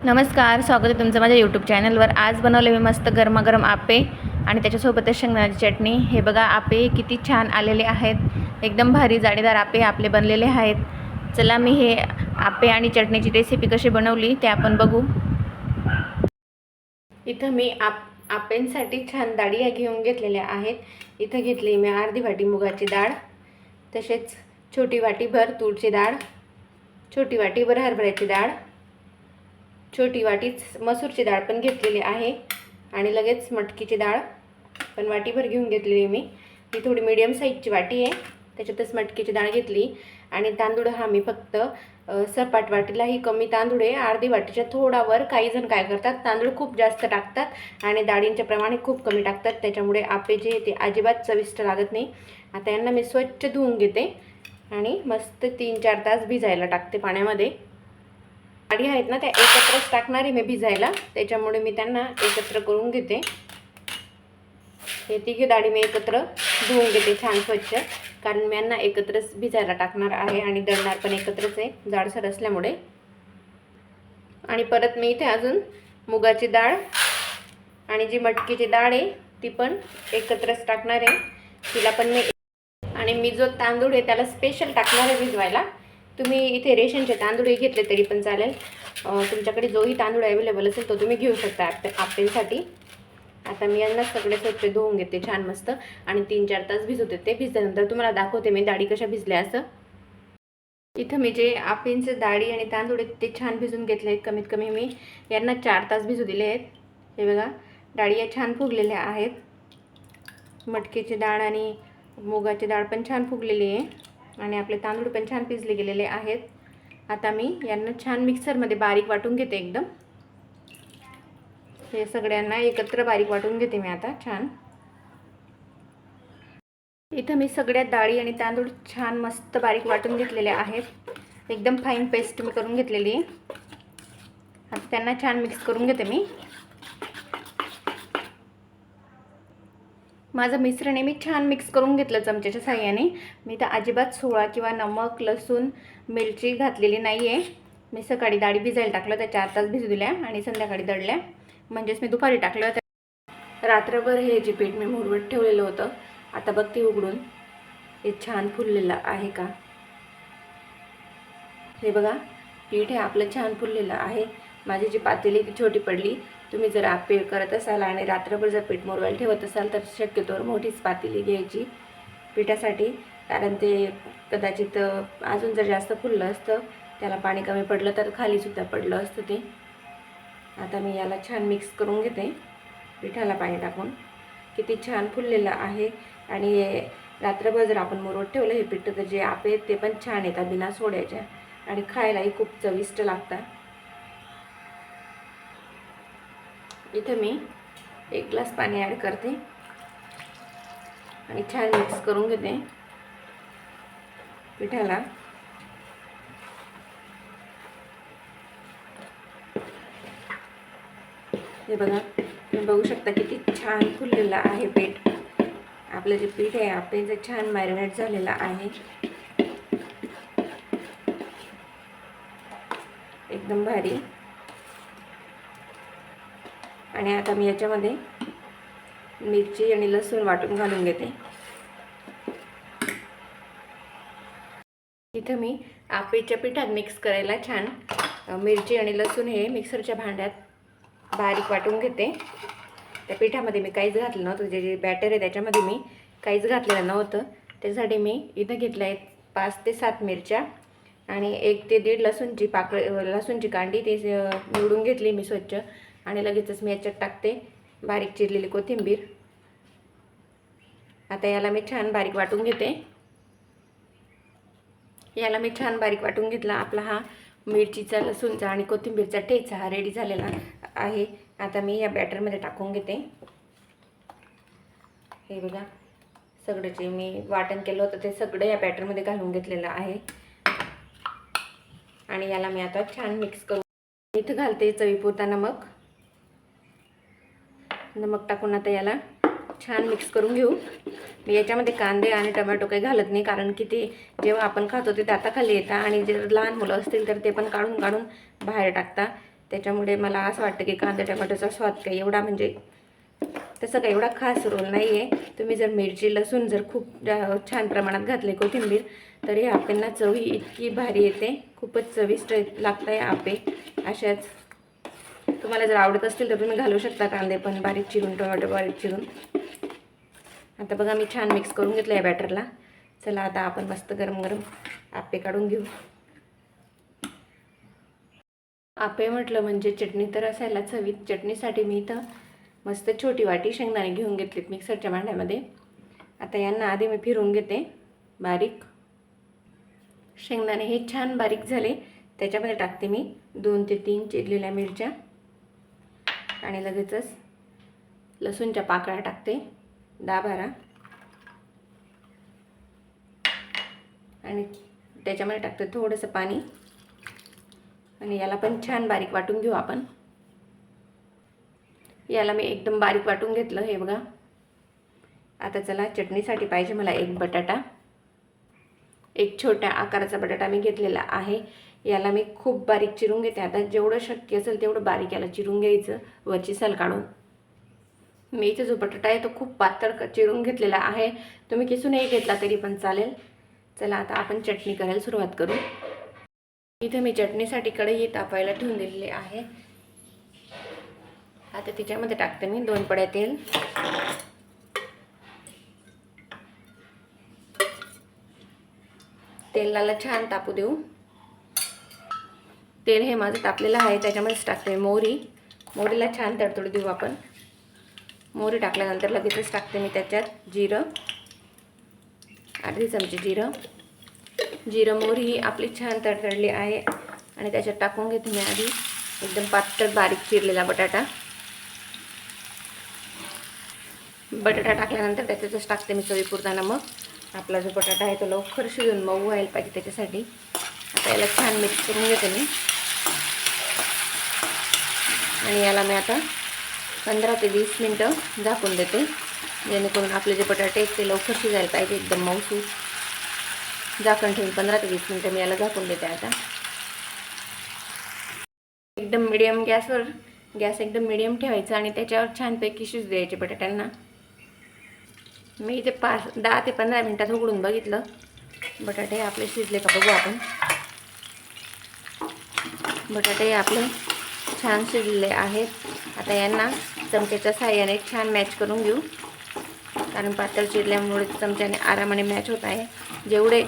नमस्कार स्वागत आहे तुमचं माझ्या यूट्यूब चॅनलवर आज बनवले मी मस्त गरमागरम आपे आणि त्याच्यासोबतच शेंगदाण्याची चटणी. हे बघा आपे किती छान आलेले आहेत. एकदम भारी जाळीदार आपे आपले बनलेले आहेत. चला मी हे आपे आणि चटणीची रेसिपी कशी बनवली ते आपण बघू. इथं मी आप आपेंसाठी छान डाळी घेऊन घेतलेल्या आहेत. इथं घेतली मी अर्धी वाटी मुगाची डाळ तसेच छोटी वाटीभर तूरची डाळ छोटी वाटीभर हरभऱ्याची डाळ छोटी वाटीच मसूरची डाळ पण घेतलेली आहे. आणि लगेच मटकीची डाळ पण वाटीभर घेऊन घेतलेली मी. ही थोडी मीडियम साईजची वाटी आहे. त्याच्यातच मटकीची डाळ घेतली. आणि तांदूळ हा मी फक्त सपाट वाटीलाही कमी तांदूळ आहे. अर्धी वाटीच्या थोडावर काही जण काय करतात तांदूळ खूप जास्त टाकतात आणि डाळींच्या प्रमाणे खूप कमी टाकतात. त्याच्यामुळे आपे जे आहे ते अजिबात चविष्ट लागत नाही. आता यांना मी स्वच्छ धुवून घेते आणि मस्त तीन चार तास भिजायला टाकते पाण्यामध्ये. डाळी आहेत ना त्या एकत्रच टाकणार आहे मी भिजायला. त्याच्यामुळे मी त्यांना एकत्र करून घेते. हे तिघे डाळी मी एकत्र धुवून घेते छान स्वच्छ. कारण मी यांना एकत्रच भिजायला टाकणार आहे आणि दळणार पण एकत्रच आहे जाडसर असल्यामुळे. आणि परत मी इथे अजून मुगाची डाळ आणि जी मटकीची डाळ आहे ती पण एकत्रच टाकणार आहे. तिला पण मी आणि मी जो तांदूळ आहे त्याला स्पेशल टाकणार आहे भिजवायला. तुम्ही इथे रेशनचे तांदूळही घेतले तरी पण चालेल. तुमच्याकडे जोही तांदूळ अवेलेबल असेल तो तुम्ही घेऊ शकता आपे आपेसाठी आता मी यांना सगळे स्वच्छ धुवून घेते छान मस्त आणि तीन चार तास भिजवते. ते भिजल्यानंतर तुम्हाला दाखवते मी डाळी कशा भिजल्या असं. इथं मी जे आपेंचे डाळी आणि तांदूळ आहेत ते छान भिजून घेतले आहेत कमीत कमी मी. यांना चार तास भिजू दिले आहेत. हे बघा डाळी या छान फुगलेल्या आहेत. मटकीची डाळ आणि मुगाची डाळ पण छान फुगलेली आहे. आणि आपले तांदूळ पण छान पिजले गेलेले आहेत. आता मी यांना छान मिक्सरमध्ये बारीक वाटून घेते एकदम. हे सगळ्यांना एकत्र बारीक वाटून घेते मी आता छान. इथं मी सगळ्या डाळी आणि तांदूळ छान मस्त बारीक वाटून घेतलेले आहेत. एकदम फाईन पेस्ट मी करून घेतलेली. आहे आता त्यांना छान मिक्स करून घेते मी. माझं मिश्रण आहे मी छान मिक्स करून घेतलं चमच्याच्या साह्याने. मी तर अजिबात सोळा किंवा नमक लसूण मिरची घातलेली नाही आहे मी सकाळी डाळी भिजायला टाकलं त्या चार तास भिजू दिल्या आणि संध्याकाळी दडल्या म्हणजेच मी दुपारी टाकलं. त्या रात्रभर हे जे पीठ मी मुरवत ठेवलेलं होतं आता बघ ती उघडून. हे छान फुललेलं आहे का? हे बघा पीठ हे आपलं छान फुललेलं आहे. माझी जी पातेली ती छोटी पडली. तुम्ही जर आपे करत असाल आणि रात्रभर जर पीठ मोरवायला ठेवत असाल तर शक्यतोवर मोठीच पातेली घ्यायची पिठासाठी. कारण ते कदाचित अजून जर जास्त फुललं असतं त्याला पाणी कमी पडलं तर खालीसुद्धा पडलं असतं ते. आता मी याला छान मिक्स करून घेते. पिठाला पाणी टाकून. किती छान फुललेलं आहे. आणि रात्रभर जर आपण मुरवत ठेवलं हे पीठ तर जे आपे आहेत ते पण छान येतात बिना सोड्याच्या आणि खायलाही खूप चविष्ट लागतात. इथं मी एक ग्लास पाणी ॲड करते आणि छान मिक्स करून घेते पिठाला. हे बघा तुम्ही बघू शकता किती छान फुललेलं आहे पीठ. आपलं जे पीठ आहे आपले जे छान मॅरिनेट झालेलं आहे. एकदम भारी. आणि आता मी याच्यामध्ये मिरची आणि लसूण वाटून घालून घेते. इथं मी आपेच्या पिठात मिक्स करायला छान मिरची आणि लसूण हे मिक्सरच्या भांड्यात बारीक वाटून घेते. त्या पिठामध्ये मी काहीच घातलं नव्हतं जे जे बॅटर आहे त्याच्यामध्ये मी काहीच घातलेलं नव्हतं. त्यासाठी मी इथं घेतलं आहे पाच ते सात मिरच्या आणि एक ते दीड लसूणची पाकळ लसूणची कांडी ती निवडून घेतली मी स्वच्छ. आणि लगेचच मी याच्यात टाकते बारीक चिरलेली कोथिंबीर. आता याला मी छान बारीक वाटून घेते. याला मी छान बारीक वाटून घेतला. आपला हा मिरचीचा लसूणचा आणि कोथिंबीरचा ठेचा हा रेडी झालेला आहे. आता मी या बॅटरमध्ये टाकून घेते. हे बघा सगळं जे मी वाटण केलं होतं ते सगळं या बॅटरमध्ये घालून घेतलेलं आहे. आणि याला मी आता छान मिक्स करून इथं घालते चवीपुरता नमक. नमक टाकून आता याला छान मिक्स करून घेऊ. मी याच्यामध्ये कांदे आणि टमॅटो काही घालत नाही कारण की ते जेव्हा आपण खातो ते दाताखाली येतात आणि जर लहान मुलं असतील तर ते पण काढून काढून बाहेर टाकता त्याच्यामुळे मला असं वाटतं की कांदा टमॅटोचा स्वाद काही एवढा म्हणजे तसं काही एवढा खास रोल नाही आहे तुम्ही जर मिरची लसूण जर खूप छान प्रमाणात घातले कोथिंबीर तर हे आपेंना चवी इतकी भारी येते. खूपच चविष्ट लागतं आहे आपे. अशाच तुम्हाला जर आवडत असतील तर तुम्ही घालू शकता कांदे पण. बारीक चिरून टोमॅटो बारीक चिरून. आता बघा मी छान मिक्स करून घेतलं या बॅटरला चला आता आपण मस्त गरम गरम आपे काढून घेऊ. आपे म्हटलं म्हणजे चटणी तर असायलाच हवी. चटणीसाठी मी इथं मस्त छोटी वाटी शेंगदाणे घेऊन घेतलीत मिक्सरच्या भांड्यामध्ये. आता यांना आधी मी फिरून घेते. बारीक. शेंगदाणे हे छान बारीक झाले. त्याच्यामध्ये टाकते मी दोन ते तीन चिरलेल्या मिरच्या. आणि लगेचच लसूणच्या पाकळ्या टाकते. दहा बारा. आणि त्याच्यामध्ये टाकते थोडंसं पाणी. आणि याला पण छान बारीक वाटून घेऊ आपण. याला मी एकदम बारीक वाटून घेतलं हे बघा. आता चला चटणीसाठी पाहिजे मला एक बटाटा. एक छोट्या आकाराचा बटाटा मी घेतलेला आहे. याला मी खूप बारीक चिरून घेते. आता जेवढं शक्य असेल तेवढं बारीक याला चिरून घ्यायचं वरची साल काढून. मी इथे जो बटाटा आहे तो खूप पातळ चिरून घेतलेला आहे. तुम्ही किसूनही घेतला तरी पण चालेल. चला आता आपण चटणी करायला सुरुवात करू. इथे मी चटणीसाठी कढई तापायला ठेवून दिलेली आहे. आता तिच्यामध्ये टाकते मी दोन पड्या तेल. तेलाला छान तापू देऊ. तेल हे माझं तापलेलं आहे त्याच्यामध्येच टाकते मोहरी. मोहरीला छान तडतोडी देऊ आपण. मोहरी टाकल्यानंतर लगेचच टाकते मी त्याच्यात जिरं. अर्धी चमची जिरं. जिरं मोहरी ही आपली छान तडतडली आहे. आणि त्याच्यात टाकून घेते मी आधी. एकदम पातळ बारीक चिरलेला बटाटा. बटाटा टाकल्यानंतर त्याच्यातच टाकते मी चवीपुरता नमक आपला जो बटाटा आहे तो लवकर शिजून मऊ व्हायला पाहिजे त्याच्यासाठी. आता याला छान मिक्स करून घेते मी. आणि याला मी आता पंधरा ते वीस मिनटं झाकून देते. जेणेकरून आपले जे बटाटे आहेत ते लवकर शिजायला पाहिजे एकदम मऊसूस झाकण ठेवून पंधरा ते वीस मिनटं मी याला झाकून देते आता. एकदम मिडियम गॅसवर गॅस एकदम मिडियम ठेवायचा आणि त्याच्यावर छानपैकी शिजू द्यायचे बटाट्यांना. मी इथे पाच दहा ते पंधरा मिनटात उघडून बघितलं. बटाटे आपले शिजले का बघू आपण. बटाटे आपले छान शिजलेले आहेत. आता यांना चमच्याच्या साह्याने छान मॅच करून घेऊ. कारण पातळ चिरल्यामुळे चमच्याने आरामाने मॅच होत आहे. जेवढे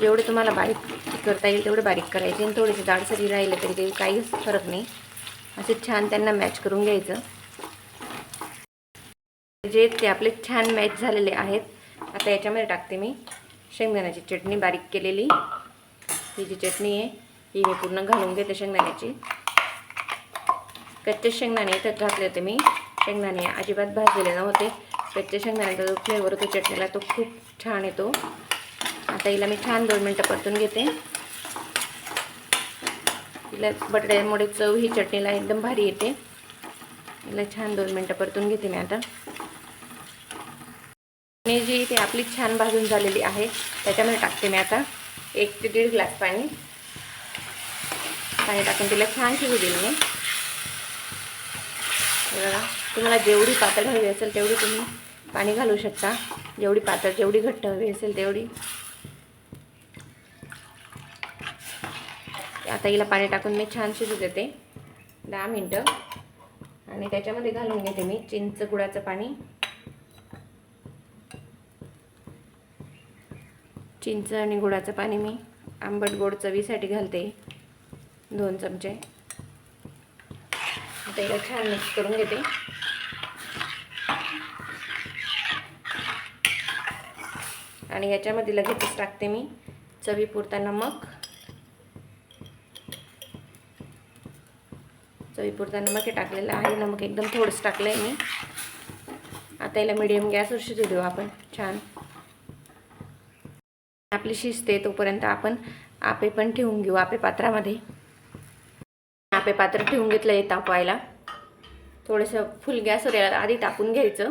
जेवढे तुम्हाला बारीक करता येईल तेवढे बारीक करायचे आणि थोडेसे जाडसरी राहिले तरी काही काहीच फरक नाही. असे छान त्यांना मॅच करून घ्यायचं. जे ते आपले छान मॅच झालेले आहेत. आता याच्यामध्ये टाकते मी शेंगदाण्याची चटणी बारीक केलेली. ही जी चटणी आहे ही मी पूर्ण घालून घेते शेंगदाण्याची. कच्चे शेंगदाणे इथं घातले होते मी. शेंगदाणे अजिबात भाजलेले नव्हते. कच्चे शेंगदाण्याचा जो फ्लेवर होतो चटणीला तो खूप छान येतो. आता हिला मी छान दोन मिनटं परतून घेते. हिला बटाट्यामुळे चव ही चटणीला एकदम भारी येते. हिला छान दोन मिनटं परतून घेते मी आता. मी जी ते आपली छान भाजून झालेली आहे. त्याच्यामध्ये टाकते मी आता एक ते दीड ग्लास पाणी. पाणी टाकून तिला छान शिजू दिली मी बघा तुम्हाला जेवढी पातळ हवी असेल तेवढी तुम्ही पाणी घालू शकता. जेवढी पातळ जेवढी घट्ट हवी असेल तेवढी. आता हिला पाणी टाकून मी छान शिजू देते. दहा मिनटं. आणि त्याच्यामध्ये घालून घेते मी चिंच गुळाचं पाणी. चिंच आणि गुळाचं पाणी मी आंबट गोड चवीसाठी घालते. दोन चमचे. आता याला छान मिक्स करून घेते. आणि याच्यामध्ये लगेचच टाकते मी चवीपुरता नमक. चवीपुरता नमक हे टाकलेलं आहे. नमक एकदम थोडंसं टाकलं आहे मी. आता याला मिडियम गॅसवर शिजू देऊ आपण. छान. आपली शिजते तोपर्यंत आपण आपे पण ठेवून घेऊ आपे पात्रामध्ये. आपे पात्र ठेवून घेतलं आहे तापवायला. थोडंसं फुल गॅसवर यायला आधी तापून घ्यायचं.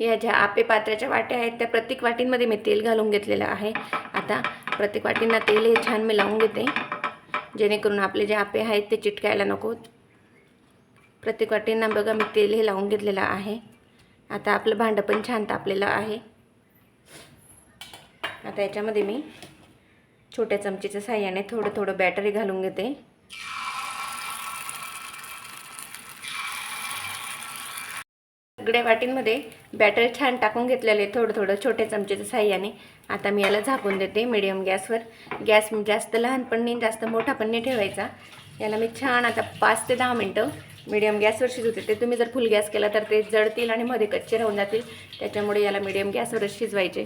ह्या ज्या आपे पात्राच्या वाट्या आहेत त्या प्रत्येक वाटींमध्ये मी तेल घालून घेतलेलं आहे. आता प्रत्येक वाटींना तेल हे छान मी लावून घेते. जेणेकरून आपले जे आपे आहेत ते चिटकायला नकोत प्रत्येक वाटींना बघा मी तेल हे लावून घेतलेलं आहे. आता आपलं भांडं पण छान तापलेलं आहे. आता याच्यामध्ये मी छोट्या चमचीच्या साह्याने थोडं थोडं बॅटरी घालून घेते. सगळ्या वाटींमध्ये बॅटर छान टाकून घेतलेले थोडं थोडं छोट्या चमचेच्या साह्याने. आता मी याला झाकून देते मिडियम गॅसवर. गॅस जास्त लहान पण नाही जास्त मोठा पण नाही ठेवायचा. याला मी छान आता पाच ते दहा मिनटं मिडियम गॅसवर शिजवते. ते तुम्ही जर फुल गॅस केला तर ते जळतील आणि मध्ये कच्चे राहून जातील. त्याच्यामुळे याला मिडियम गॅसवरच शिजवायचे.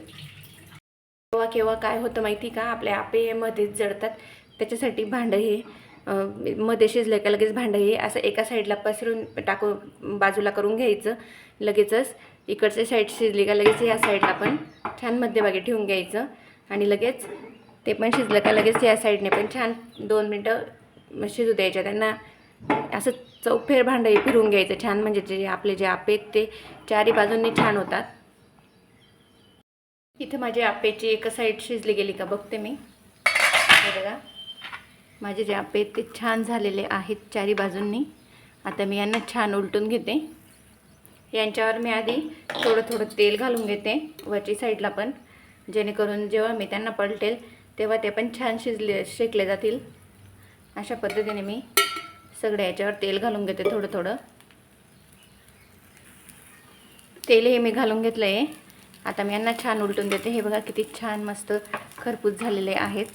केव्हा केव्हा काय होतं माहिती का? आपल्या आपे मध्येच जळतात. त्याच्यासाठी भांडं हे मध्ये शिजलं का लगेच भांडं हे असं एका साईडला पसरून टाकून बाजूला करून घ्यायचं. लगेचच इकडच्या साईड शिजली का लगेच या साईडला पण छान मध्यभागी ठेवून घ्यायचं. आणि लगेच ते पण शिजलं का लगेच या साईडने पण छान दोन मिनटं शिजू द्यायच्या. त्यांना असं चौफेर भांडं हे फिरवून घ्यायचं छान. म्हणजे जे आपले जे आपे आहेत ते चारी बाजूंनी छान होतात. इथं माझी आपेची एका साईड शिजली गेली का बघते मी. बघा. माझे जे आपे आहेत ते छान झालेले आहेत चारी बाजूंनी. आता मी यांना छान उलटून घेते. यांच्यावर मी आधी थोडं थोडं तेल घालून घेते वरची साईडला पण. जेणेकरून जेव्हा मी त्यांना पलटेल तेव्हा ते पण छान शिजले शेकले जातील. अशा पद्धतीने मी सगळ्या याच्यावर तेल घालून घेते थोडं थोडं. तेलही मी घालून घेतलं आहे आता मी यांना छान उलटून देते. हे बघा किती छान मस्त खरपूस झालेले आहेत.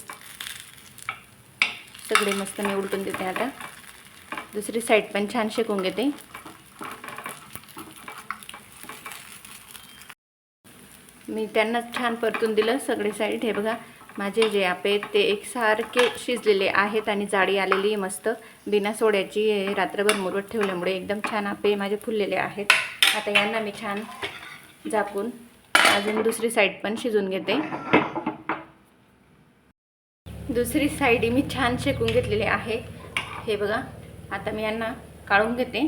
सगळे मस्त मी उलटून देते आता. दुसरी साईड पण छान शेकून घेते. मी त्यांना छान परतून दिलं सगळे साईड हे बघा माझे जे आपे आहेत ते एकसारखे शिजलेले आहेत आणि जाडी आलेली आहे मस्त. बिना सोड्याची रात्रभर मुरवत ठेवल्यामुळे एकदम छान आपे माझे फुललेले आहेत. आता यांना मी छान झाकून अजून दुसरी साईड पण शिजून घेते. दुसरी साईड मी छान शेकून घेतलेली आहे. हे बघा आता मी यांना काढून घेते.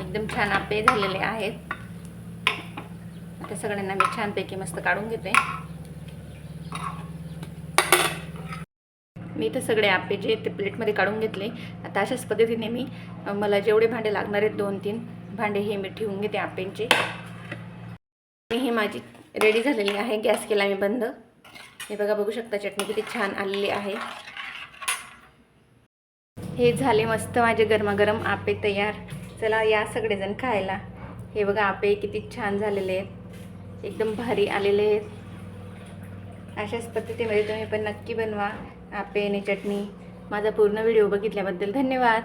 एकदम छान आपे झालेले आहेत. आता सगळ्यांना मी छानपैकी मस्त काढून घेते. मी तर सगळे आपे जे ते प्लेटमध्ये काढून घेतले. आता अशाच पद्धतीने मी मला जेवढे भांडे लागणार आहेत दोन तीन भांडे हे मी ठेवून घेते आपेंचे. ही माझी रेडी झालेली आहे. गॅस केला मी बंद. हे बघा बघू शकता चटणी किती छान आलेली आहे. हे झाले मस्त माझे गरमागरम आपे तयार. चला या सगळेजण खायला. हे बघा आपे किती छान झालेले आहेत. एकदम भारी आलेले आहेत. अशाच पद्धतीमध्ये तुम्ही पण नक्की बनवा आपे आणि चटणी. माझा पूर्ण व्हिडिओ बघितल्याबद्दल धन्यवाद.